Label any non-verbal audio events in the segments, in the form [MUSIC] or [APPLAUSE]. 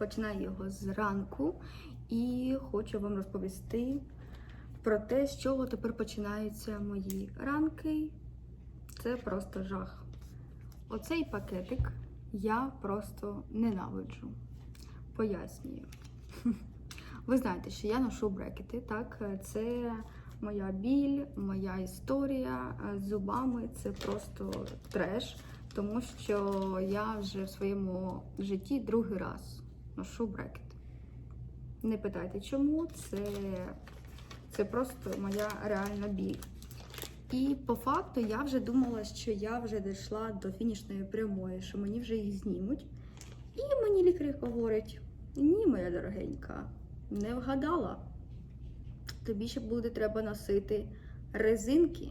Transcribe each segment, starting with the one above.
починаю його зранку і хочу вам розповісти про те, з чого тепер починаються мої ранки. Це просто жах. Оцей пакетик я просто ненавиджу. Пояснюю. [LAUGHS] Ви знаєте, що я ношу брекети, так? Це моя біль, моя історія з зубами це просто треш, тому що я вже в своєму житті другий раз ношу брекети. Не питайте чому, це, це просто моя реальна біль. І по факту я вже думала, що я вже дійшла до фінішної прямої, що мені вже їх знімуть. І мені лікар говорить: ні, моя дорогенька, не вгадала. Тобі ще буде треба носити резинки.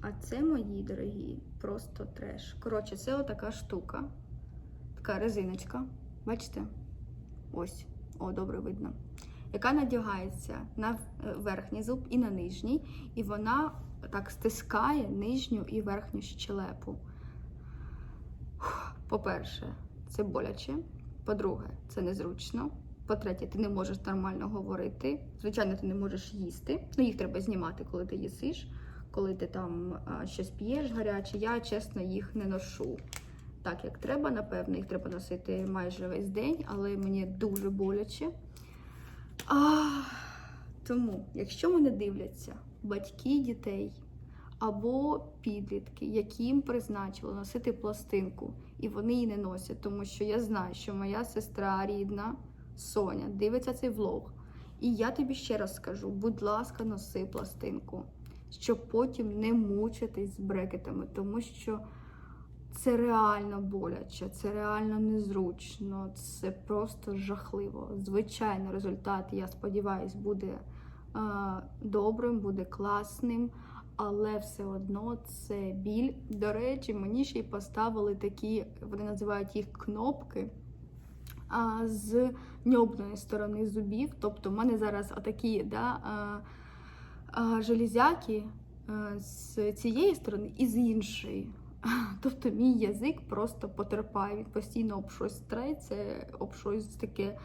А це мої дорогі, просто треш. Коротше, це отака штука. Така резиночка. Бачите? Ось, о, добре видно. Яка надягається на е, верхній зуб і на нижній, і вона так стискає нижню і верхню щелепу. По-перше, це боляче. По-друге, це незручно. По-третє, ти не можеш нормально говорити. Звичайно, ти не можеш їсти. Ну, їх треба знімати, коли ти їсиш, коли ти там щось п'єш гаряче. Я, чесно, їх не ношу так, як треба. Напевно, їх треба носити майже весь день, але мені дуже боляче. А, тому, якщо мене дивляться батьки дітей або підлітки, яким призначили носити пластинку, і вони її не носять, тому що я знаю, що моя сестра рідна Соня дивиться цей влог. І я тобі ще раз скажу: будь ласка, носи пластинку, щоб потім не мучитись з брекетами, тому що це реально боляче, це реально незручно, це просто жахливо. Звичайно, результат, я сподіваюся, буде е, добрим, буде класним, але все одно це біль. До речі, мені ще й поставили такі, вони називають їх кнопки. З ньобної сторони зубів. Тобто, в мене зараз отакі да, а, железяки з цієї сторони і з іншої. [LAUGHS] Тобто мій язик просто потерпає, він постійно об щось треться, об щось таке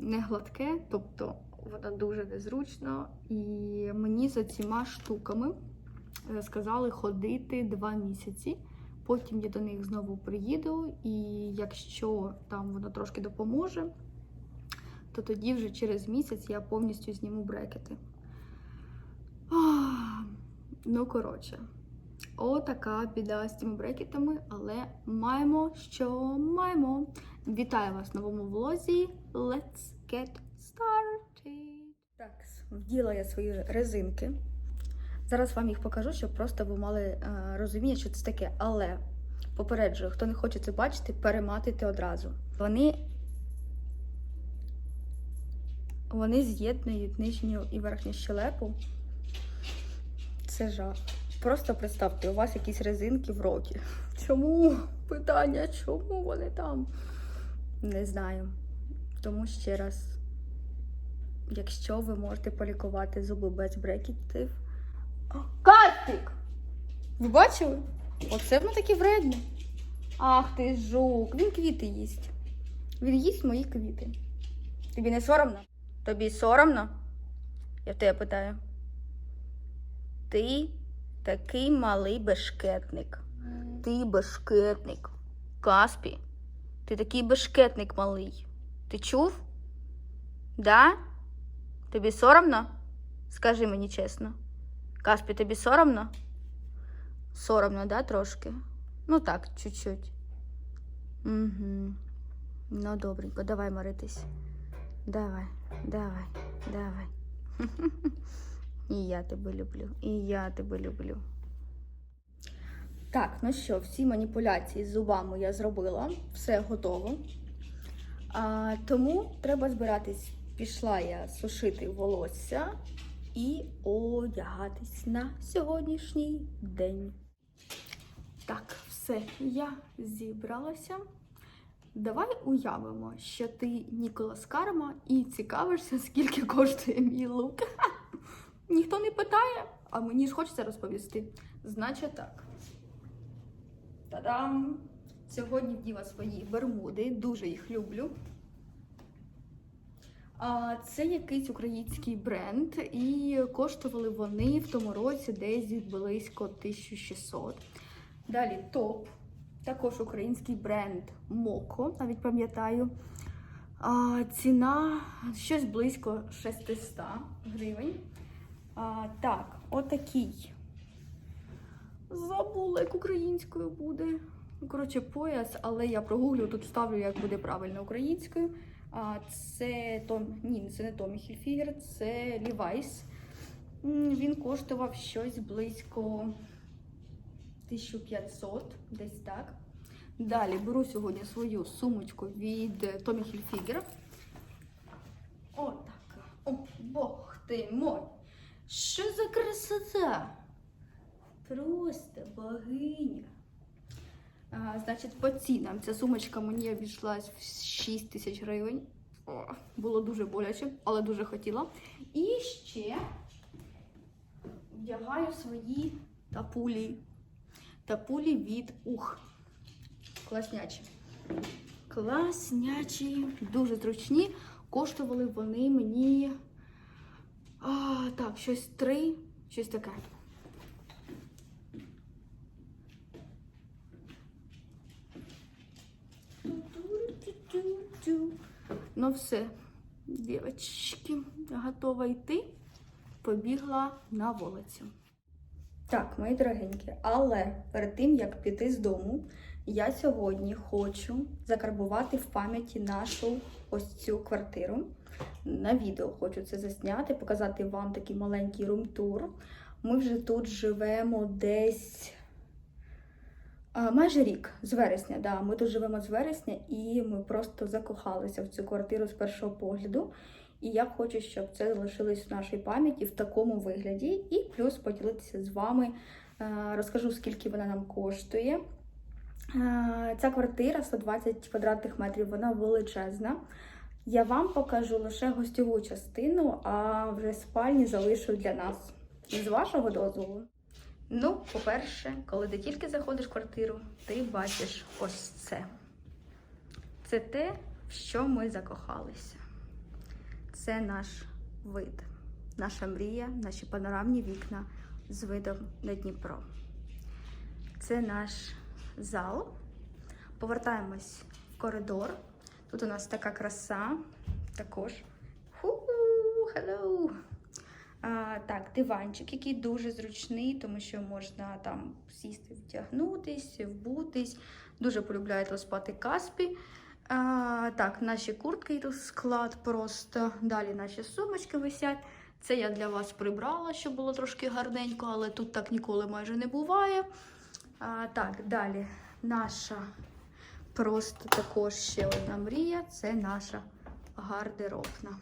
не гладке, тобто воно дуже незручно. І мені за цими штуками е, сказали ходити два місяці. Потім я до них знову приїду, і якщо там воно трошки допоможе, то тоді вже через місяць я повністю зніму брекети. Ах, Ну, коротше, отака біда з цими брекетами, але маємо, що маємо. Вітаю вас в новому влозі. Let's get started. Так, вділа я свої резинки. Зараз вам їх покажу, щоб просто ви мали е, розуміння, що це таке. Але попереджую, хто не хоче це бачити, перематуйте одразу. Вони, вони з'єднують нижню і верхню щелепу. Це жах. Просто представте, у вас якісь резинки в роті. Чому? Питання, чому вони там? Не знаю. Тому ще раз, якщо ви можете полікувати зуби без брекетів, Картик! Ви бачили? Оце воно таке вредне. Ах ти жук, він квіти їсть. Він їсть мої квіти. Тобі не соромно? Тобі соромно? Я в тебе питаю. Ти такий малий бешкетник. Ти бешкетник. Каспі, ти такий бешкетник малий. Ти чув? Да? Тобі соромно? Скажи мені чесно. Каспі, тобі соромно? Соромно, да, трошки? Ну так, чуть-чуть. Угу. Ну, добренько, давай моритись. Давай, давай, давай. [LAUGHS] І я тебе люблю, і я тебе люблю. Так, ну що, всі маніпуляції з зубами я зробила, все готово. А, тому треба збиратись. Пішла я сушити волосся і одягатись на сьогоднішній день. Так, все, я зібралася. Давай уявимо, що ти Ніколас Карма і цікавишся, скільки коштує мій лук. [LAUGHS] Ніхто не питає, а мені ж хочеться розповісти. Значить так. Та-дам! Сьогодні вділа свої бермуди, дуже їх люблю. Це якийсь український бренд, і коштували вони в тому році десь близько 1600. Далі топ, також український бренд Моко, навіть пам'ятаю. А, ціна щось близько 600 гривень. А, так, отакий. Забула, як українською буде. Ну, коротше, пояс, але я прогуглю, тут вставлю, як буде правильно українською. А, це Том... Ні, це не Томі Хільфігер, це Лівайс. Він коштував щось близько 1500, десь так. Далі беру сьогодні свою сумочку від Томі Хільфігера. Отака. О, Бог ти мой! Що за красота? Просто богиня. А, значить, по цінам ця сумочка мені обійшлась в 6 тисяч гривень. О, було дуже боляче, але дуже хотіла. І ще вдягаю свої тапулі. Тапулі від ух. Класнячі. Класнячі, дуже зручні. Коштували вони мені. А, так, щось три, щось таке. Ну все, дівчатки, готова йти. Побігла на вулицю. Так, мої дорогенькі, але перед тим як піти з дому, я сьогодні хочу закарбувати в пам'яті нашу ось цю квартиру. На відео хочу це засняти, показати вам такий маленький рум-тур. Ми вже тут живемо десь а, майже рік, з вересня. Да. Ми тут живемо з вересня і ми просто закохалися в цю квартиру з першого погляду. І я хочу, щоб це залишилось в нашій пам'яті в такому вигляді. І плюс поділитися з вами, е, розкажу, скільки вона нам коштує. Е, Ця квартира 120 квадратних метрів, вона величезна. Я вам покажу лише гостьову частину, а вже спальні залишу для нас. З вашого дозволу. Ну, по-перше, коли ти тільки заходиш в квартиру, ти бачиш ось це. Це те, в що ми закохалися. Це наш вид, наша мрія, наші панорамні вікна з видом на Дніпро. Це наш зал. Повертаємось в коридор. Тут у нас така краса, також. Ху-ху, так, диванчик, який дуже зручний, тому що можна там сісти, вдягнутись, вбутись. Дуже полюбляю спати каспі. А, так, наші куртки тут склад просто. Далі наші сумочки висять. Це я для вас прибрала, щоб було трошки гарненько, але тут так ніколи майже не буває. А, так, далі наша просто також ще одна мрія це наша гардеробна.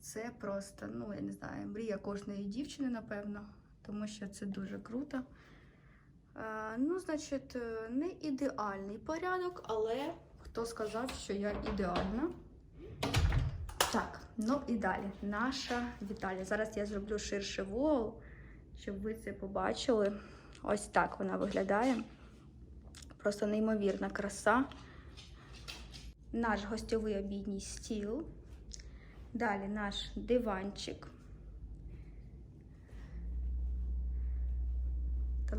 Це просто, ну, я не знаю, мрія кожної дівчини, напевно, тому що це дуже круто. Е, ну, значить, е, не ідеальний порядок, але хто сказав, що я ідеальна. Так, ну і далі. Наша Віталія. Зараз я зроблю ширше вол, щоб ви це побачили. Ось так вона виглядає. Просто неймовірна краса. Наш гостьовий обідній стіл. Далі наш диванчик.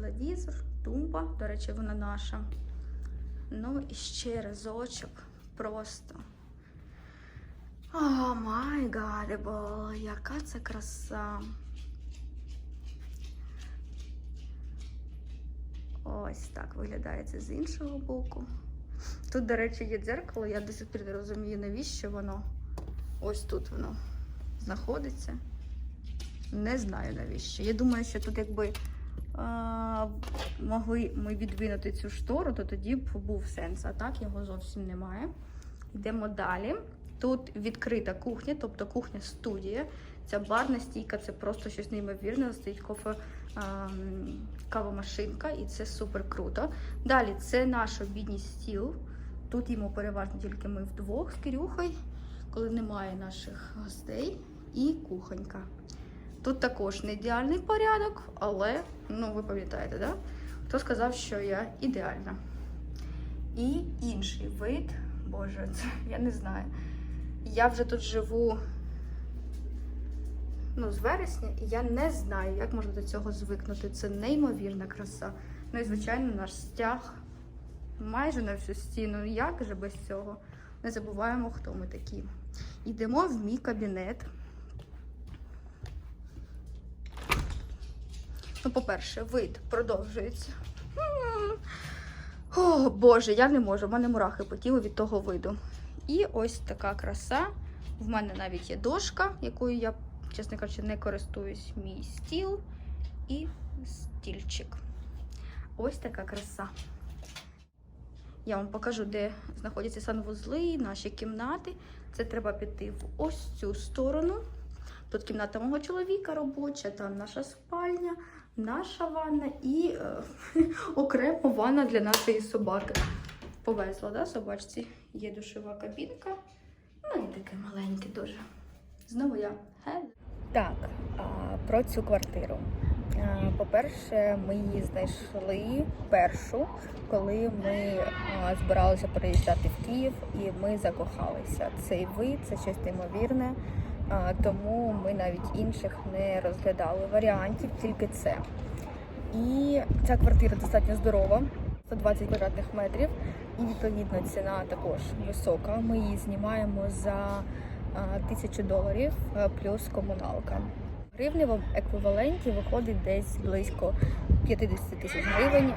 Телевізор, тумба, до речі, вона наша. Ну і ще разочок просто. О, май гадебл, яка це краса. Ось так виглядає це з іншого боку. Тут, до речі, є дзеркало, я до сих пір не розумію, навіщо воно. Ось тут воно знаходиться. Не знаю навіщо. Я думаю, що тут якби могли ми відвинути цю штору, то тоді б був сенс. А так його зовсім немає. Йдемо далі. Тут відкрита кухня, тобто кухня-студія. Ця барна стійка це просто щось неймовірне. Стоїть кофе кавомашинка, і це супер круто. Далі це наш обідній стіл. Тут йому переважно тільки ми вдвох з Кирюхою, коли немає наших гостей, і кухонька. Тут також не ідеальний порядок, але ну ви пам'ятаєте, да? Хто сказав, що я ідеальна? І інший вид, боже, [LAUGHS] це я не знаю. Я вже тут живу ну, з вересня, і я не знаю, як можна до цього звикнути. Це неймовірна краса. Ну і, звичайно, наш стяг майже на всю стіну. Як же без цього? Не забуваємо, хто ми такі. Йдемо в мій кабінет. Ну, по-перше, вид продовжується. О, Боже, я не можу, в мене мурахи по тілу від того виду. І ось така краса. В мене навіть є дошка, якою я, чесно кажучи, не користуюсь. Мій стіл і стільчик. Ось така краса. Я вам покажу, де знаходяться санвузли, наші кімнати. Це треба піти в ось цю сторону. Тут кімната мого чоловіка робоча, там наша спальня, наша ванна і е, [LAUGHS] окремо ванна для нашої собаки. Повезла, да, собачці? Є душова кабінка. Ну і таке маленьке дуже. Знову я. Так, про цю квартиру. По-перше, ми її знайшли першу, коли ми збиралися переїжджати в Київ, і ми закохалися. Цей вид це щось неймовірне, тому ми навіть інших не розглядали варіантів, тільки це. І ця квартира достатньо здорова, 120 квадратних метрів, і відповідно ціна також висока. Ми її знімаємо за тисячу доларів плюс комуналка. В еквіваленті виходить десь близько 50 тисяч гривень.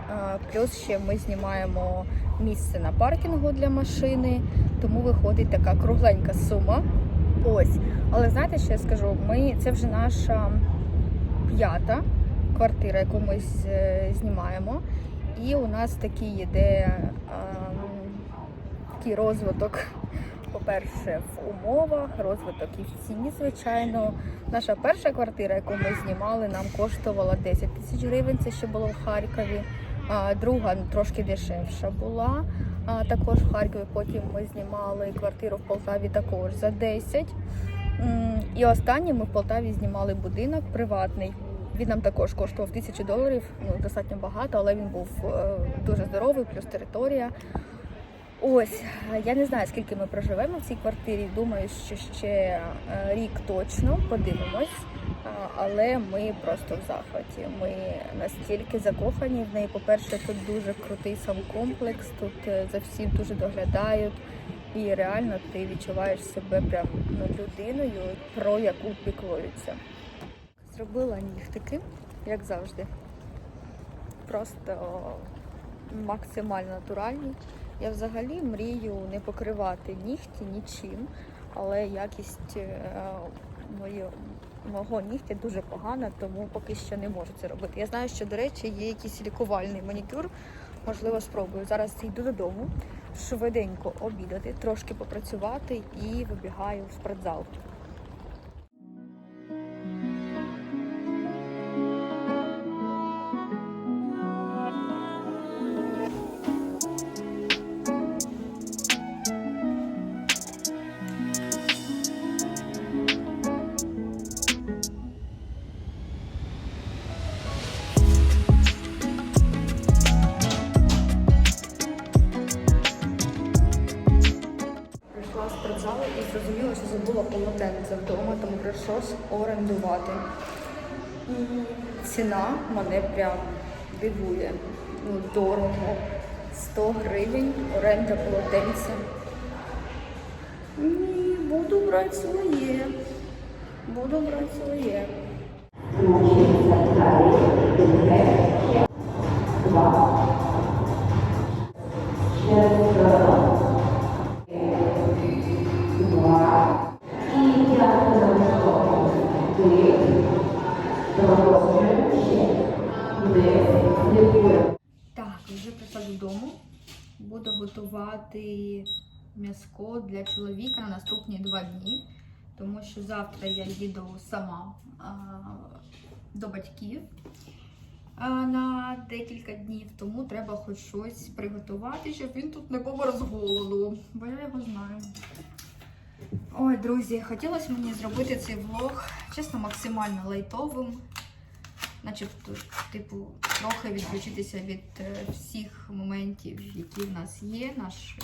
Плюс ще ми знімаємо місце на паркінгу для машини, тому виходить така кругленька сума. Ось. Але знаєте, що я скажу? Ми це вже наша п'ята квартира, яку ми знімаємо. І у нас такий йде ем, такий розвиток. По-перше, в умовах, розвиток і в ціні, звичайно. Наша перша квартира, яку ми знімали, нам коштувала 10 тисяч гривень. Це ще було в Харкові. Друга трошки дешевша була. Також в Харкові. Потім ми знімали квартиру в Полтаві також за 10. І останнє ми в Полтаві знімали будинок приватний. Він нам також коштував тисячу доларів, ну достатньо багато, але він був е, дуже здоровий, плюс територія. Ось я не знаю, скільки ми проживемо в цій квартирі. Думаю, що ще е, рік точно подивимось. Але ми просто в захваті. Ми настільки закохані в неї. По-перше, тут дуже крутий сам комплекс, тут е, за всім дуже доглядають. І реально ти відчуваєш себе прям ну, людиною, про яку піклуються. Зробила нігтики, як завжди. Просто максимально натуральні. Я взагалі мрію не покривати нігті нічим, але якість е, мої, мого нігтя дуже погана, тому поки що не можу це робити. Я знаю, що, до речі, є якийсь лікувальний манікюр. Можливо, спробую. Зараз йду додому, швиденько обідати, трошки попрацювати і вибігаю в спортзал. Ціна мене прям дивує. Ну, дорого. 100 гривень оренда полотенця. Ні, буду брати своє. Буду брати своє. Прийшла. Буду готувати м'яско для чоловіка на наступні два дні, тому що завтра я їду сама а, до батьків а, на декілька днів, тому треба хоч щось приготувати, щоб він тут не помер з бо я його знаю. Ой, друзі, хотілося мені зробити цей влог, чесно, максимально лайтовим. Начебто, типу, трохи відключитися від е, всіх моментів, які в нас є, наш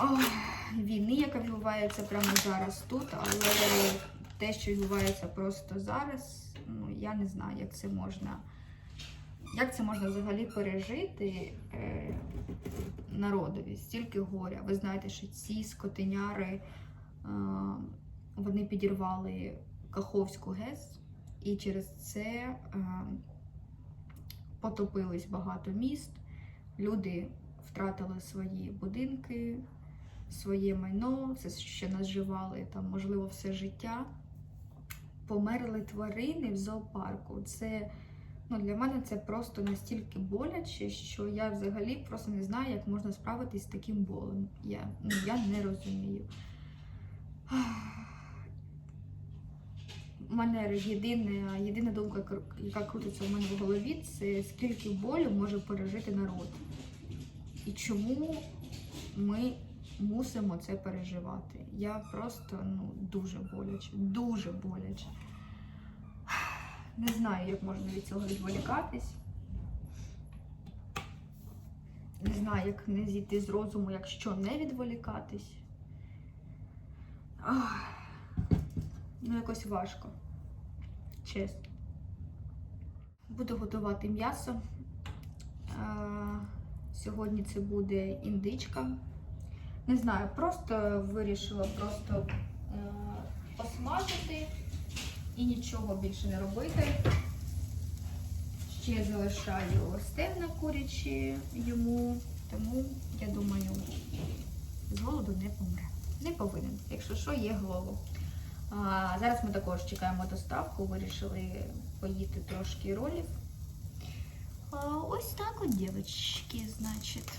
ох, війни, яка відбувається прямо зараз тут, але те, що відбувається просто зараз, ну я не знаю, як це можна. Як це можна взагалі пережити е, народові? Стільки горя. Ви знаєте, що ці скотиняри е, вони підірвали Каховську ГЕС, і через це потопились багато міст. Люди втратили свої будинки, своє майно, все, що наживали там, можливо, все життя. Померли тварини в зоопарку. Це ну, для мене це просто настільки боляче, що я взагалі просто не знаю, як можна справитись з таким болем. Я, ну, я не розумію. У мене єдина, єдина думка, яка крутиться в мене в голові, це скільки болю може пережити народ. І чому ми мусимо це переживати. Я просто ну, дуже боляче, дуже боляче. Не знаю, як можна від цього відволікатись. Не знаю, як не зійти з розуму, якщо не відволікатись. Ах, ну, якось важко. Чесно. Буду готувати м'ясо. Сьогодні це буде індичка. Не знаю, просто вирішила просто е, посмажити і нічого більше не робити. Ще залишаю стегна курячі йому, тому я думаю, з голоду не помре. Не повинен, якщо що, є голову. А, зараз ми також чекаємо доставку, вирішили поїти трошки ролів. А, ось так от, дівчатки, значить,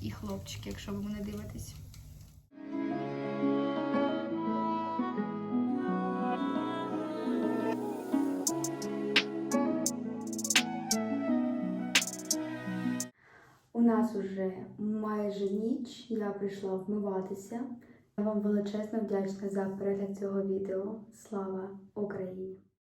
і хлопчики, якщо ви мене дивитесь. У нас уже майже ніч, я прийшла вмиватися. Я вам величезно вдячна за перегляд цього відео. Слава Україні!